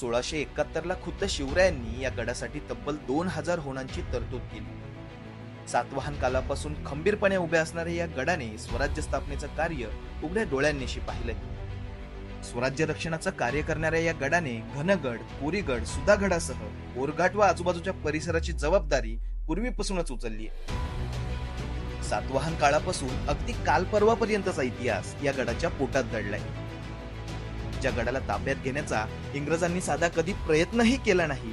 सोळाशे एकाहत्तरला खुद्द शिवरायांनी या गडासाठी तब्बल दोन हजार होणांची तरतूद केली. सातवाहन कालापासून खंबीरपणे उभे असणाऱ्या या गडाने स्वराज्य स्थापनेचं कार्य उघड्या डोळ्यांनीशी पाहिलंय. स्वराज्य रक्षणाचं कार्य करणाऱ्या या गडाने घनगड कोरीगड सुधागडासह ओरघाट व आजूबाजूच्या परिसराची जबाबदारी पूर्वीपासूनच उचलली आहे सातवाहन काळापासून अगदी कालपर्वापर्यंतचा इतिहास या गडाच्या पोटात दडलाय. ज्या गडाला ताब्यात घेण्याचा इंग्रजांनी साधा कधी प्रयत्नही केला नाही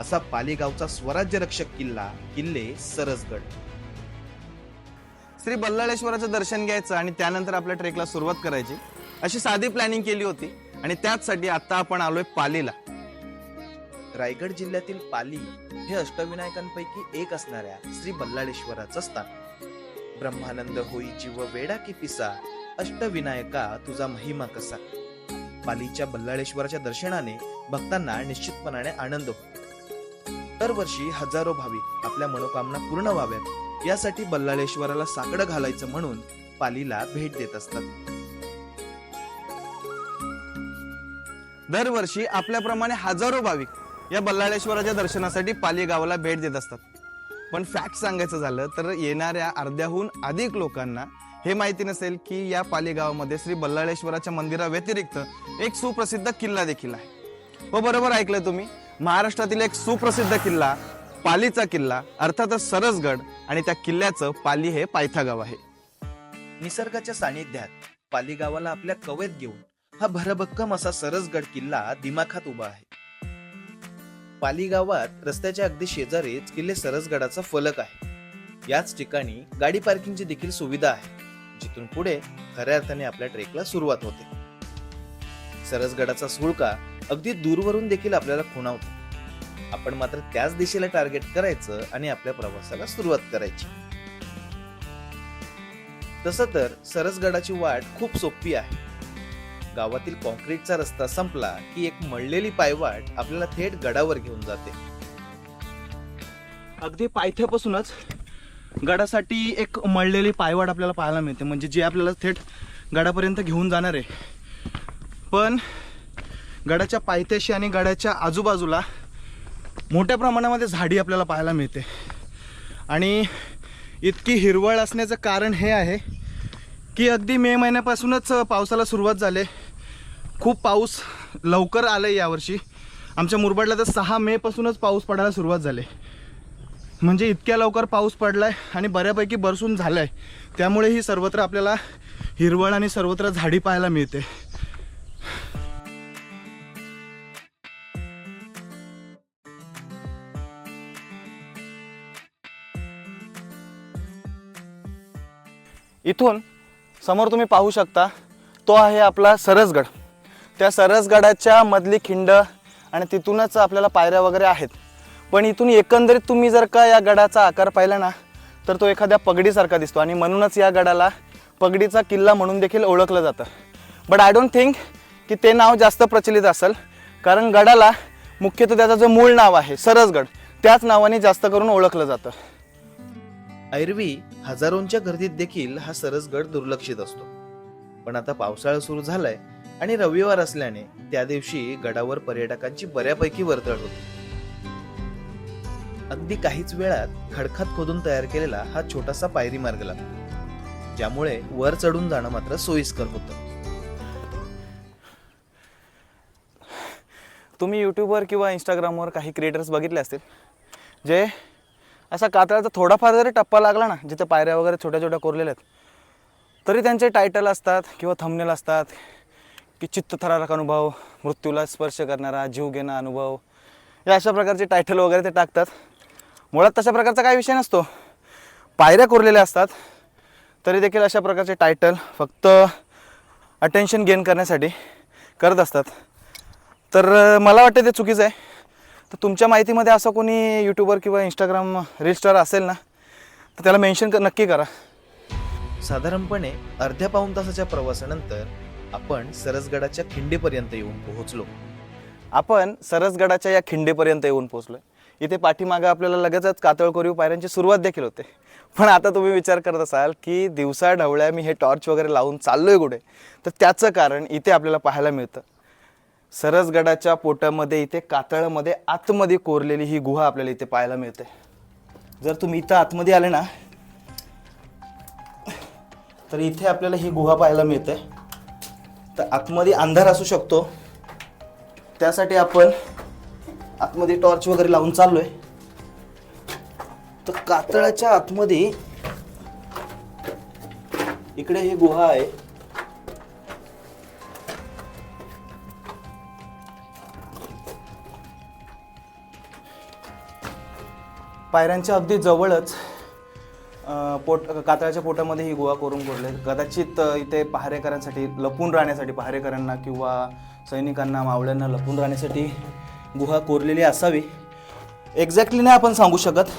असा पालीगावचा स्वराज्य रक्षक किल्ला किल्ले सरसगड. श्री बल्लाळेश्वराचं दर्शन घ्यायचं आणि त्यानंतर आपल्या ट्रेकला सुरुवात करायची अशी साधी प्लॅनिंग केली होती आणि त्याचसाठी आता आपण आलोय पालीला. रायगड जिल्ह्यातील पाली हे अष्टविनायकांपैकी एक असणाऱ्या श्री बल्लाळेश्वराचं स्थान. ब्रह्मानंद होई जीव वेडा की पिसा अष्टविनायका तुझा महिमा कसा? पालीच्या बल्लाळेश्वराच्या दर्शनाने भक्तांना निश्चितपणाने आनंद होतो. दरवर्षी हजारो भाविक आपल्या मनोकामना पूर्ण व्हाव्यात. यासाठी बल्लाळेश्वराला साकडं घालायचं म्हणून पालीला भेट देत असतात. दरवर्षी आपल्याप्रमाणे हजारो भाविक या बल्लाळेश्वराच्या दर्शनासाठी पाली गावाला भेट देत असतात. पण फॅक्ट सांगायचं झालं तर येणाऱ्या अर्ध्याहून अधिक लोकांना हे माहिती नसेल की या पालीगावामध्ये श्री बल्लाळेश्वराच्या मंदिराव्यतिरिक्त एक सुप्रसिद्ध किल्ला देखील आहे. हो बरोबर ऐकलं तुम्ही? महाराष्ट्रातील एक सुप्रसिद्ध किल्ला पालीचा किल्ला अर्थातच सरसगड आणि त्या किल्ल्याचं पाली हे पायथा गाव आहे. निसर्गाच्या सानिध्यात पाली गावाला आपल्या कवेत घेऊन हा भरभक्कम असा सरसगड किल्ला दिमाखात उभा आहे. पाली गावात रस्त्याच्या अगदी शेजारीच किल्ले सरसगडाचा फलक आहे. याच ठिकाणी गाडी पार्किंगची देखील सुविधा आहे. जिथून पुढे खऱ्या अर्थाने आपल्या ट्रेकला सुरुवात होते. सरसगडाचा सुळका अगदी दूरवरून देखील आपल्याला खुणावतो. आपण मात्र त्याच दिशेला टार्गेट करायचं आणि आपल्या प्रवासाला सुरुवात करायची. तसं तर सरसगडाची वाट खूप सोपी आहे. गावातील कॉन्क्रीटचा रस्ता संपला की एक मळलेली पायवाट आपल्याला थेट गडावर घेऊन जाते. अगदी पायथ्यापासूनच गडासाठी एक मळलेली पायवाट आपल्याला पाहायला मिळते. म्हणजे जी आपल्याला थेट गडापर्यंत घेऊन जाणार आहे. पण गडाच्या पायथ्याशी आणि गडाच्या आजूबाजूला मोठ्या प्रमाणामध्ये झाडी आपल्याला पाहायला मिळते. आणि इतकी हिरवळ असण्याचं कारण हे आहे की अगदी मे महिन्यापासूनच पावसाला सुरुवात झाली खूप पाऊस लवकर आलं आहे यावर्षी. आमच्या मुरबाडला तर सहा मेपासूनच पाऊस पडायला सुरुवात झाली म्हणजे इतक्या लवकर पाऊस पडला आहे आणि बऱ्यापैकी बरसून झालं त्यामुळे ही सर्वत्र आपल्याला हिरवळ आणि सर्वत्र झाडी पाहायला मिळते. इथून समोर तुम्ही पाहू शकता तो आहे आपला सरसगड. त्या सरसगडाच्या मधली खिंड आणि तिथूनच आपल्याला पायऱ्या वगैरे आहेत. पण इथून एकंदरीत तुम्ही जर का या गडाचा आकार पाहिला ना तर तो एखाद्या पगडीसारखा दिसतो आणि म्हणूनच या गडाला पगडीचा किल्ला म्हणून देखील ओळखलं जातं. बट आय डोंट थिंक की ते नाव जास्त प्रचलित असेल कारण गडाला मुख्यतः त्याचं जो मूळ नाव आहे सरसगड त्याच नावाने जास्त करून ओळखलं जातं. ऐरवी हजारोंच्या गर्दीत देखील हा सरसगड दुर्लक्षित असतो. पण आता पावसाळा सुरू झालाय आणि रविवार असल्याने त्या दिवशी गडावर पर्यटकांची बऱ्यापैकी वर्दळ होती. अगदी काहीच वेळात खडखत खोदून तयार केलेला हा छोटासा पायरी मार्ग लागतो ज्यामुळे वर चढून जाणं मात्र सोयीस्कर होतं. तुम्ही यूट्यूबवर किंवा इंस्टाग्रामवर काही क्रिएटर्स बघितले असतील? जे असा कातळाचा थोडाफार जरी टप्पा लागला ना जिथे पायऱ्या वगैरे छोट्या छोट्या कोरलेल्या आहेत तरी त्यांचे टायटल असतात किंवा थंबनेल असतात की चित्तथरारक अनुभव मृत्यूला स्पर्श करणारा जीव घेणा अनुभव या अशा प्रकारचे टायटल वगैरे ते टाकतात. मुळात तशा प्रकारचा काही विषय नसतो. पायऱ्या कोरलेल्या असतात. तरी देखील अशा प्रकारचे टायटल फक्त अटेन्शन गेन करण्यासाठी करत असतात. तर मला वाटतं ते चुकीचं आहे. तर तुमच्या माहितीमध्ये असं कोणी यूट्यूबर किंवा इंस्टाग्राम रील स्टार असेल ना तर त्याला मेन्शन कर नक्की करा. साधारणपणे अर्ध्या पाऊण तासाच्या प्रवासानंतर आपण सरसगडाच्या खिंडीपर्यंत येऊन पोहोचलो. आपण सरसगडाच्या या खिंडीपर्यंत येऊन पोहोचलो इथे पाठीमागं आपल्याला लगेचच कातळ कोरीव पायऱ्यांची सुरुवात देखील होते. पण आता तुम्ही विचार करत असाल की दिवसा ढवळ्या मी हे टॉर्च वगैरे लावून चाललोय कुठे? तर त्याचं कारण इथे आपल्याला पाहायला मिळतं. सरसगडाच्या पोटामध्ये इथे कातळमध्ये आतमध्ये कोरलेली ही गुहा आपल्याला इथे पाहायला मिळते. जर तुम्ही इथं आतमध्ये आले ना तर इथे आपल्याला ही गुहा पाहायला मिळते. तर आतमध्ये अंधार असू शकतो. त्यासाठी आपण आतमध्ये टॉर्च वगैरे लावून चाललोय. तर कातळाच्या आतमध्ये इकडे ही गुहा आहे. पायऱ्यांच्या अगदी जवळच पोट कातळाच्या पोटामध्ये ही गुहा करून कोरले कदाचित इथे पहारेकरांसाठी लपून राहण्यासाठी पहारेकरांना किंवा सैनिकांना मावळ्यांना लपून राहण्यासाठी गुहा कोरलेली असावी. एक्झॅक्टली नाही आपण सांगू शकत.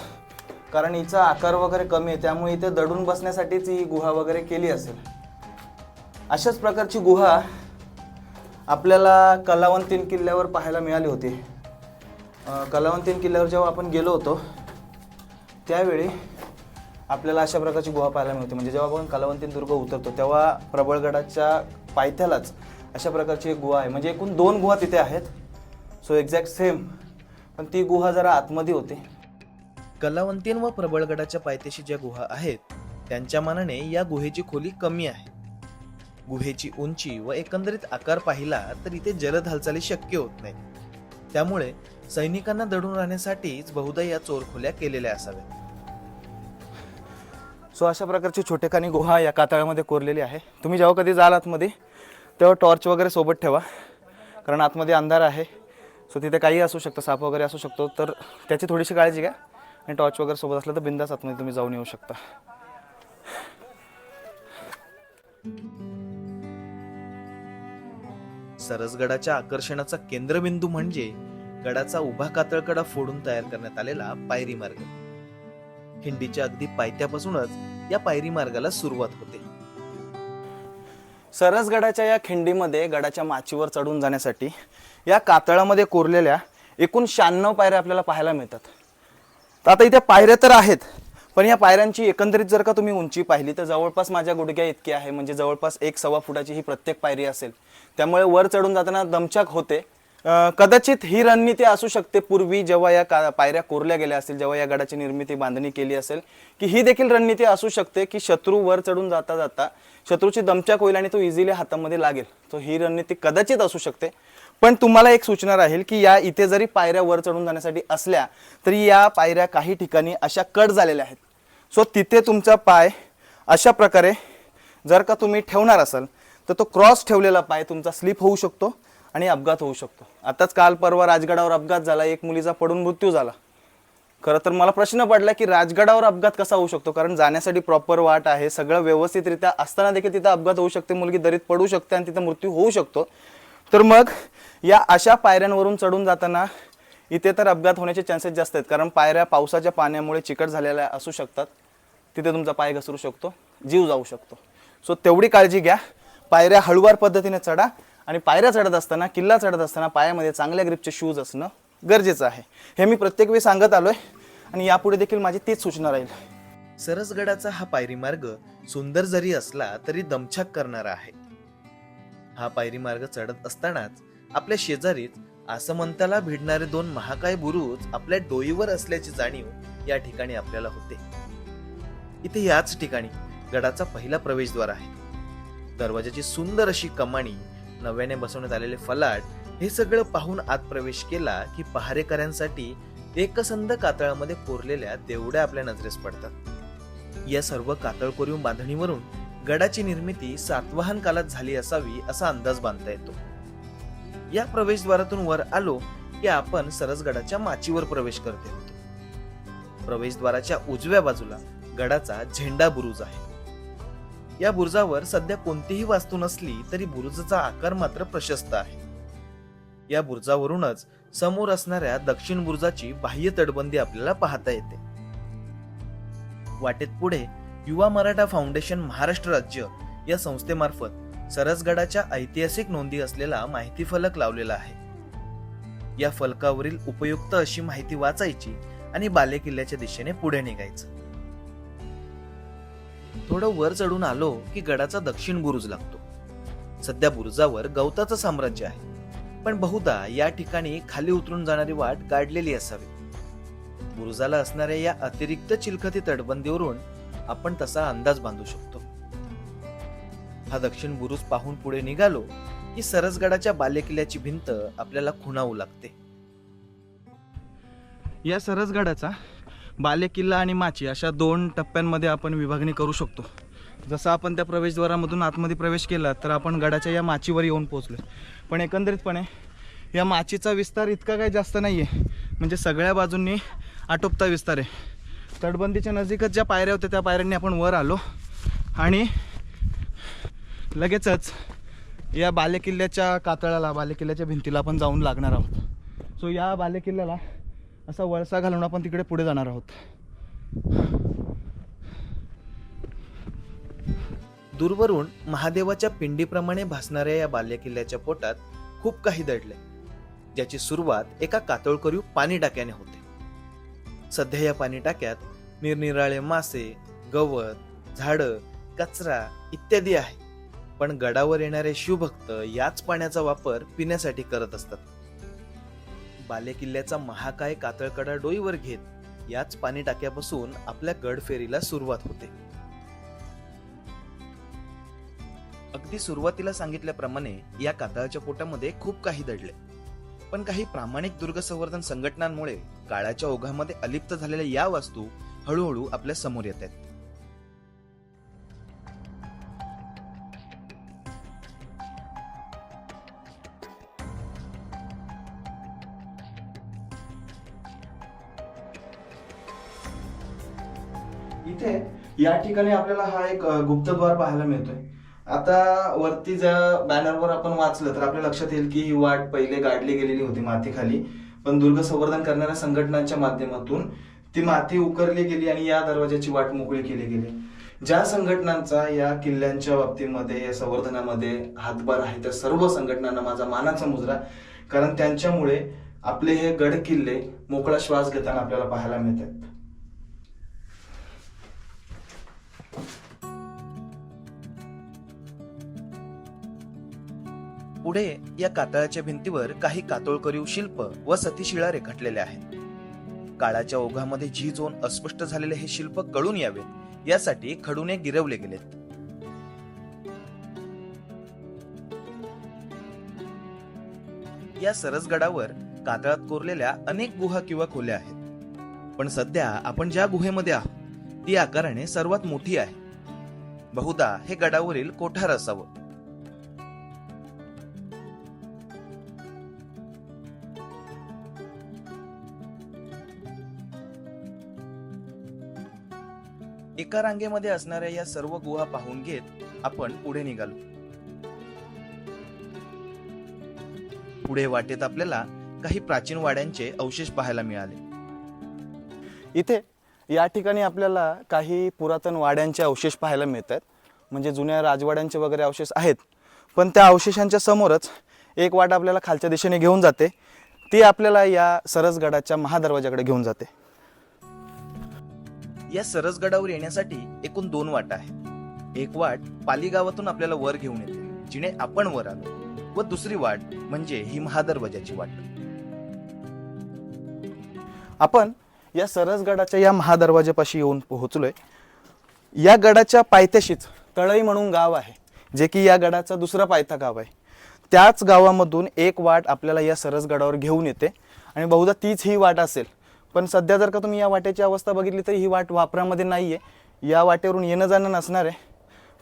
कारण हिचा आकार वगैरे कमी आहे त्यामुळे इथे दडून बसण्यासाठीच ही गुहा वगैरे केली असेल. अशाच प्रकारची गुहा आपल्याला कलावंतीन किल्ल्यावर पाहायला मिळाली होती. कलावंतीन किल्ल्यावर जेव्हा आपण गेलो होतो त्यावेळी आपल्याला अशा प्रकारची गुहा पाहायला मिळते. म्हणजे जेव्हा आपण कलावंतीन दुर्ग उतरतो तेव्हा प्रबळगडाच्या पायथ्यालाच अशा प्रकारची एक गुहा आहे. म्हणजे एकूण दोन गुहा तिथे आहेत. सो एक्झॅक्ट सेम पण ती गुहा जरा आतमध्ये होती. कलावंतीन व प्रबळगडाच्या पायथ्याशी ज्या गुहा आहेत त्यांच्या मानाने या गुहेची खोली कमी आहे. गुहेची उंची व एकंदरीत आकार पाहिला तर इथे जलद हालचाली शक्य होत नाही त्यामुळे सैनिकांना दडून राहण्यासाठीच बहुधा या चोरखोल्या केलेल्या असाव्यात. सो अशा प्रकारची छोटेखानी गुहा या कातळामध्ये कोरलेली आहे. तुम्ही जेव्हा कधी जाल आतमध्ये तेव्हा टॉर्च वगैरे सोबत ठेवा. कारण आतमध्ये अंधार आहे. सो तिथे काही असू शकतं साप वगैरे असू शकतो तर त्याची थोडीशी काळजी घ्या. आणि टॉर्च वगैरे सोबत असलं तर बिंदास आतमध्ये तुम्ही जाऊन येऊ शकता. सरसगडाच्या आकर्षणाचा केंद्रबिंदू म्हणजे गडाचा उभा कातळकडा फोडून तयार करण्यात आलेला पायरी मार्ग. खिंडीच्या अगदी पायथ्यापासूनच या पायरी मार्गाला सुरुवात होते. सरसगडाच्या या खिंडीमध्ये गडाच्या माचीवर चढून जाण्यासाठी या कातळामध्ये कोरलेल्या एकूण शहाण्णव पायऱ्या आपल्याला पाहायला मिळतात. तर आता इथे पायऱ्या तर आहेत पण या पायऱ्यांची एकंदरीत जर का तुम्ही उंची पाहिली तर जवळपास माझ्या गुडघ्या इतकी आहे. म्हणजे जवळपास एक सव्वा फुटाची ही प्रत्येक पायरी असेल. त्यामुळे वर चढून जाताना दमछाक होते. कदाचित ही रणनीती असू शकते. पूर्वी जेव्हा या का पायऱ्या कोरल्या गेल्या असतील जेव्हा या गडाची निर्मिती बांधणी केली असेल की ही देखील रणनीती असू शकते की शत्रू वर चढून जाता जाता शत्रूची दमछाक होईल आणि तो इझिली हातामध्ये लागेल. तो ही रणनीती कदाचित असू शकते. पण तुम्हाला एक सूचना राहील की या इथे जरी पायऱ्या वर चढून जाण्यासाठी असल्या तरी या पायऱ्या काही ठिकाणी अशा कट झालेल्या आहेत. सो तिथे तुमचा पाय अशा प्रकारे जर का तुम्ही ठेवणार असाल तर तो क्रॉस ठेवलेला पाय तुमचा स्लिप होऊ शकतो आणि अपघात होऊ शकतो. आताच काल परवा राजगडावर अपघात झाला एक मुलीचा पडून मृत्यू झाला. खरं तर मला प्रश्न पडला की राजगडावर अपघात कसा होऊ शकतो? कारण जाण्यासाठी प्रॉपर वाट आहे सगळं व्यवस्थितरित्या असताना देखील तिथं अपघात होऊ शकते मुलगी दरीत पडू शकते आणि तिथं मृत्यू होऊ शकतो. तर मग या अशा पायऱ्यांवरून चढून जाताना इथे तर अपघात होण्याचे चान्सेस जास्त आहेत. कारण पायऱ्या पावसाच्या पाण्यामुळे चिकट झालेल्या असू शकतात. तिथे तुमचा पाय घसरू शकतो. जीव जाऊ शकतो. सो तेवढी काळजी घ्या. पायऱ्या हळुवार पद्धतीने चढा आणि पायऱ्या चढत असताना किल्ला चढत असताना पायामध्ये चांगल्या ग्रिपचे शूज असणं गरजेचं आहे. हे मी प्रत्येक वेळी सांगत आलो आहे आणि यापुढे देखील माझी तीच सूचना राहील. सरसगडाचा हा पायरी मार्ग सुंदर जरी असला तरी दमछाक करणारा आहे. हा पायरी मार्ग चढत असतानाच आपल्या शेजारीच आसमंताला भिडणारे दोन महाकाय बुरुज आपल्या डोईवर असल्याची जाणीव या ठिकाणी आपल्याला होते. इथे याच ठिकाणी गडाचा पहिला प्रवेशद्वार आहे. दरवाजाची सुंदर अशी कमाणी नव्याने बसवण्यात आलेले फलाट हे सगळं पाहून आत प्रवेश केला की पहारेकऱ्यांसाठी एकसंध कातळामध्ये कोरलेल्या देवड्या आपल्या नजरेस पडतात. या सर्व कातळ कोरीव बांधणीवरून गडाची निर्मिती सातवाहन कालात झाली असावी असा अंदाज बांधता येतो. या प्रवेशद्वारातून वर आलो की आपण सरसगडाच्या माचीवर प्रवेश करते होतो प्रवेशद्वाराच्या उजव्या बाजूला गडाचा झेंडा बुरुज आहे. या बुरुजावर सध्या कोणतीही वास्तू नसली तरी बुरुजाचा आकार मात्र प्रशस्त आहे. या बुरुजावरूनच समोर असणाऱ्या दक्षिण बुरुजाची बाह्य तटबंदी आपल्याला पाहता येते. वाटेत पुढे युवा मराठा फाउंडेशन महाराष्ट्र राज्य या संस्थेमार्फत सरसगडाच्या ऐतिहासिक नोंदी असलेला माहिती फलक लावलेला आहे. या फलकावरील उपयुक्त अशी माहिती वाचायची आणि बालेकिल्ल्याच्या दिशेने पुढे निघायचं. थोडं वर चढून आलो की गडाचा दक्षिण बुरुज लागतो. सध्या बुरुजावर गवताचं साम्राज्य आहे. पण बहुधा या ठिकाणी खाली उतरून जाणारी वाट गाडलेली असावी. बुरुजाला असणाऱ्या या अतिरिक्त चिलखती तटबंदीवरून आपण तसा अंदाज बांधू शकतो. हा दक्षिण बुरुज पाहून पुढे निघालो की सरसगडाच्या बालेकिल्ल्याची भिंत आपल्याला खुणावू लागते. या सरसगडाचा बालेकिल्ला आणि माची अशा दोन टप्प्यांमध्ये आपण विभागणी करू शकतो. जसं आपण त्या प्रवेशद्वारामधून आतमध्ये प्रवेश केला तर आपण गडाच्या या माचीवर येऊन पोहोचलो पण एकंदरीतपणे या माचीचा विस्तार इतका काही जास्त नाही आहे म्हणजे सगळ्या बाजूंनी आटोपता विस्तार आहे. तटबंदीच्या नजीकच ज्या पायऱ्या होत्या त्या पायऱ्यांनी आपण वर आलो. आणि लगेचच या बालेकिल्ल्याच्या कातळाला बालेकिल्ल्याच्या भिंतीला आपण जाऊन लागणार आहोत. सो या बालेकिल्ल्याला असा वळसा घालून आपण तिकडे पुढे जाणार आहोत. दूरवरून महादेवाच्या पिंडीप्रमाणे भासणाऱ्या या बालेकिल्ल्याच्या पोटात खूप काही दडले ज्याची सुरुवात एका कातळकरीव पाणी टाक्याने होते. सध्या या पाणी टाक्यात निरनिराळे मासे गवत झाडं कचरा इत्यादी आहे. पण गडावर येणारे शिवभक्त याच पाण्याचा वापर पिण्यासाठी करत असतात. बालेकिल्ल्याचा महाकाय कातळकडा डोईवर घेत याच पाणी टाक्यापासून आपल्या गडफेरीला सुरुवात होते. अगदी सुरुवातीला सांगितल्याप्रमाणे या कातळाच्या पोटामध्ये खूप काही दडले. पण काही प्रामाणिक दुर्ग संवर्धन संघटनांमुळे काळाच्या ओघामध्ये अलिप्त झालेल्या या वस्तू हळूहळू आपल्यासमोर येत आहेत. इथे या ठिकाणी आपल्याला हा एक गुप्तद्वार पाहायला मिळतोय. आता वरती ज्या बॅनरवर आपण वाचलं तर आपल्या लक्षात येईल की ही वाट पहिले गाडली गेलेली होती मातीखाली. पण दुर्ग संवर्धन करणाऱ्या संघटनांच्या माध्यमातून ती माती उकरली गेली आणि या दरवाजाची वाट मोकळी केली गेली. ज्या संघटनांचा या किल्ल्यांच्या बाबतीमध्ये या संवर्धनामध्ये हातभार आहे त्या सर्व संघटनांना माझा मानाचा मुजरा. कारण त्यांच्यामुळे आपले हे गड किल्ले मोकळा श्वास घेताना आपल्याला पाहायला मिळतात. पुढे या कातळाच्या भिंतीवर काही कातोळकरीव शिल्प व सतीशिळा रेखाटलेल्या आहेत. काळाच्या ओघामध्ये जी झोन अस्पष्ट झालेले हे शिल्प कळून यावेत यासाठी खडूने गिरवले गेलेत. या सरसगडावर कातळात कोरलेल्या अनेक गुहा किंवा खोल्या आहेत. पण सध्या आपण ज्या गुहेमध्ये आहोत ती आकाराने सर्वात मोठी आहे. बहुधा हे गडावरील कोठार असावं. एका रांगेमध्ये असणाऱ्या या सर्व गुहा पाहून घेत आपण पुढे निघालो. पुढे वाटेत आपल्याला काही प्राचीन वाड्यांचे अवशेष पाहायला मिळाले. इथे या ठिकाणी आपल्याला काही पुरातन वाड्यांचे अवशेष पाहायला मिळतात. म्हणजे जुन्या राजवाड्यांचे वगैरे अवशेष आहेत. पण त्या अवशेषांच्या समोरच एक वाट आपल्याला खालच्या दिशेने घेऊन जाते. ती आपल्याला या सरसगडाच्या महादरवाजाकडे घेऊन जाते. या सरसगडावर येण्यासाठी एकूण दोन वाटा आहेत एक वाट पाली गावातून आपल्याला वर घेऊन येते जिने आपण वर आलो. व दुसरी वाट म्हणजे ही महादरवाजाची वाट. आपण या सरसगडाच्या या महादरवाजापाशी येऊन पोहोचलोय. या गडाच्या पायथ्याशीच तळई म्हणून गाव आहे जे की या गडाचा दुसरा पायथा गाव आहे. त्याच गावामधून एक वाट आपल्याला या सरसगडावर घेऊन येते. आणि बहुधा तीच ही वाट असेल पण सध्या जर का तुम्ही या वाटेची अवस्था बघितली तर ही वाट वापरामध्ये नाही आहे या वाटेवरून येणं जाणं नसणार आहे.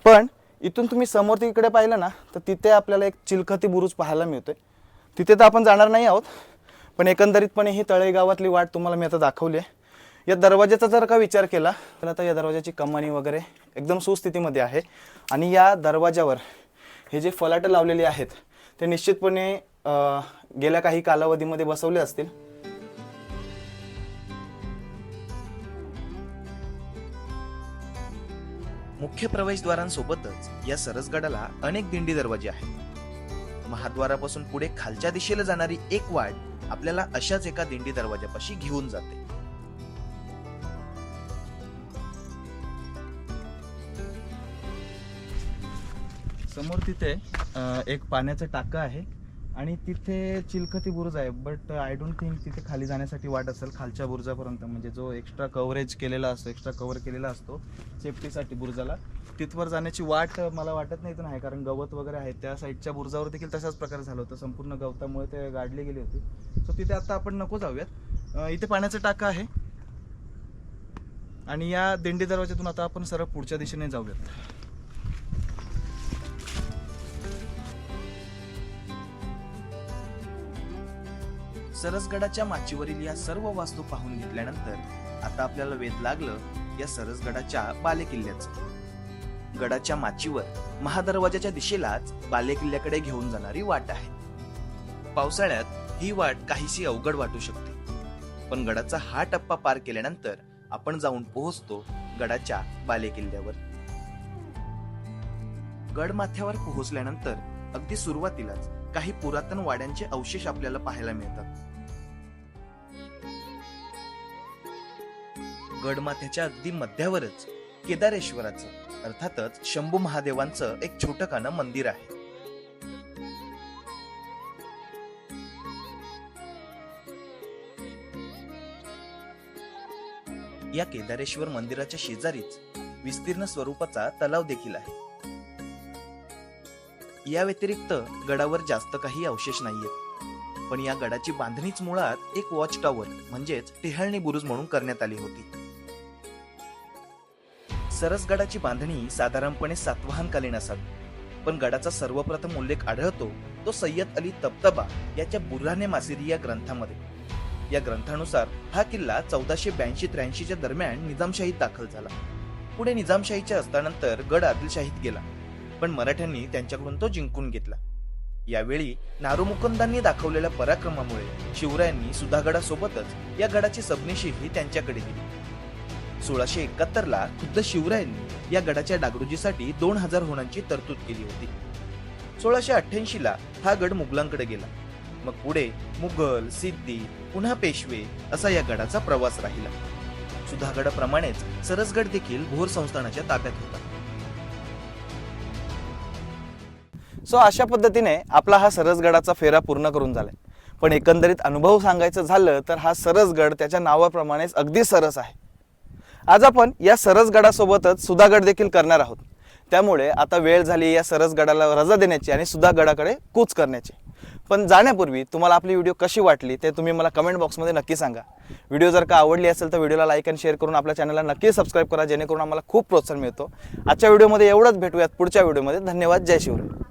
पण इथून तुम्ही समोर तिकडे पाहिलं ना तर तिथे आपल्याला एक चिलखती बुरुज पाहायला मिळतोय. तिथे तर आपण जाणार नाही आहोत पण एकंदरीतपणे ही तळेगावातली वाट तुम्हाला मी आता दाखवली आहे. या दरवाजाचा जर का विचार केला तर आता या दरवाजाची कमानी वगैरे एकदम सुस्थितीमध्ये आहे. आणि या दरवाजावर हे जे फलाटं लावलेले आहेत ते निश्चितपणे गेल्या काही कालावधीमध्ये बसवले असतील. मुख्य प्रवेशद्वारांसोबतच या सरसगडाला अनेक दिंडी दरवाजे आहेत. महाद्वारापासून पुढे खालच्या दिशेला जाणारी एक वाट आपल्याला अशाच एका दिंडी दरवाजापाशी घेऊन जाते. समोर तिथे एक पाण्याचं टाकं आहे. आणि तिथे चिलखती बुरुज आहे बट आय डोंट थिंक तिथे खाली जाण्यासाठी वाट असेल खालच्या बुरुजापर्यंत. म्हणजे जो एक्स्ट्रा कव्हरेज केलेला असतो एक्स्ट्रा कव्हर केलेला असतो सेफ्टीसाठी बुरुजाला तिथवर जाण्याची वाट मला वाटत नाही इथून आहे कारण गवत वगैरे आहे. त्या साईडच्या बुरुजावर देखील तशाच प्रकारे झालं होतं. संपूर्ण गवतामुळे ते गाडले गेले होते. सो तिथे आता आपण नको जाऊयात. इथे पाण्याचं टाका आहे. आणि या दिंडी दरवाज्यातून आता आपण सरळ पुढच्या दिशेने जाऊयात. सरसगडाच्या माचीवरील या सर्व वास्तू पाहून घेतल्यानंतर आता आपल्याला वेध लागलं या सरसगडाच्या बालेकिल्ल्याचं. गडाच्या माचीवर महादरवाजाच्या दिशेलाच बालेकिल्ल्याकडे घेऊन जाणारी वाट आहे. पावसाळ्यात ही वाट काहीशी अवघड वाटू शकते. पण गडाचा हा टप्पा पार केल्यानंतर आपण जाऊन पोहोचतो गडाच्या बालेकिल्ल्यावर. गड माथ्यावर पोहोचल्यानंतर अगदी सुरुवातीलाच काही पुरातन वाड्यांचे अवशेष आपल्याला पाहायला मिळतात. गडमाथ्याच्या अगदी मध्यावरच केदारेश्वराचं अर्थातच शंभू महादेवांचं एक छोटकानं मंदिर आहे. या केदारेश्वर मंदिराच्या शेजारीच विस्तीर्ण स्वरूपाचा तलाव देखील आहे. या व्यतिरिक्त गडावर जास्त काही अवशेष नाहीयेत. पण या गडाची बांधणीच मुळात एक वॉच टॉवर म्हणजेच टिहाळणी बुरुज म्हणून करण्यात आली होती. सरसगडाची बांधणी साधारणपणे सातवाहनकालीन असावी. पण गडाचा सर्वप्रथम उल्लेख आढळतो तो सय्यद अली तबतबा याच्या बुऱ्हाने मासिरी या ग्रंथामध्ये. या ग्रंथानुसार हा किल्ला चौदाशे ब्याऐंशी त्र्याऐंशीच्या दरम्यान निजामशाहीत दाखल झाला. पुढे निजामशाहीच्या असतानंतर गड आदिलशाहीत गेला पण मराठ्यांनी त्यांच्याकडून तो जिंकून घेतला. यावेळी नारुमुकुंदांनी दाखवलेल्या पराक्रमामुळे शिवरायांनी सुधागडासोबतच या गडाची सबनिशीही त्यांच्याकडे दिली. सोळाशे एकाहत्तर ला खुद्द शिवरायांनी या गडाच्या डागडुजीसाठी दोन हजार होणांची तरतूद केली होती. सोळाशे अठ्ठ्याऐंशी ला हा गड मुघलांकडे गेला. मग पुढे मुघल सिद्धी पुन्हा पेशवे असा या गडाचा प्रवास राहिला. सुधागडाप्रमाणेच सरसगड देखील भोर संस्थानाच्या ताब्यात होता. सो अशा पद्धतीने आपला हा सरसगडाचा फेरा पूर्ण करून झालाय. पण एकंदरीत अनुभव सांगायचं झालं तर हा सरसगड त्याच्या नावाप्रमाणेच अगदी सरस आहे. आज आपण या सरसगडासोबतच सुधागड देखील करणार आहोत. त्यामुळे आता वेळ झाली या सरसगडाला रजा देण्याची आणि सुधागडाकडे कूच करण्याची. पण जाण्यापूर्वी तुम्हाला आपली व्हिडिओ कशी वाटली ते तुम्ही मला कमेंट बॉक्समध्ये नक्की सांगा. व्हिडिओ जर का आवडली असेल तर व्हिडिओला लाईक आणि शेअर करून आपल्या चॅनलला नक्की सबस्क्राईब करा जेणेकरून आम्हाला खूप प्रोत्साहन मिळतो. आजच्या व्हिडिओमध्ये एवढंच. भेटूयात पुढच्या व्हिडिओमध्ये. धन्यवाद. जय शिवराय.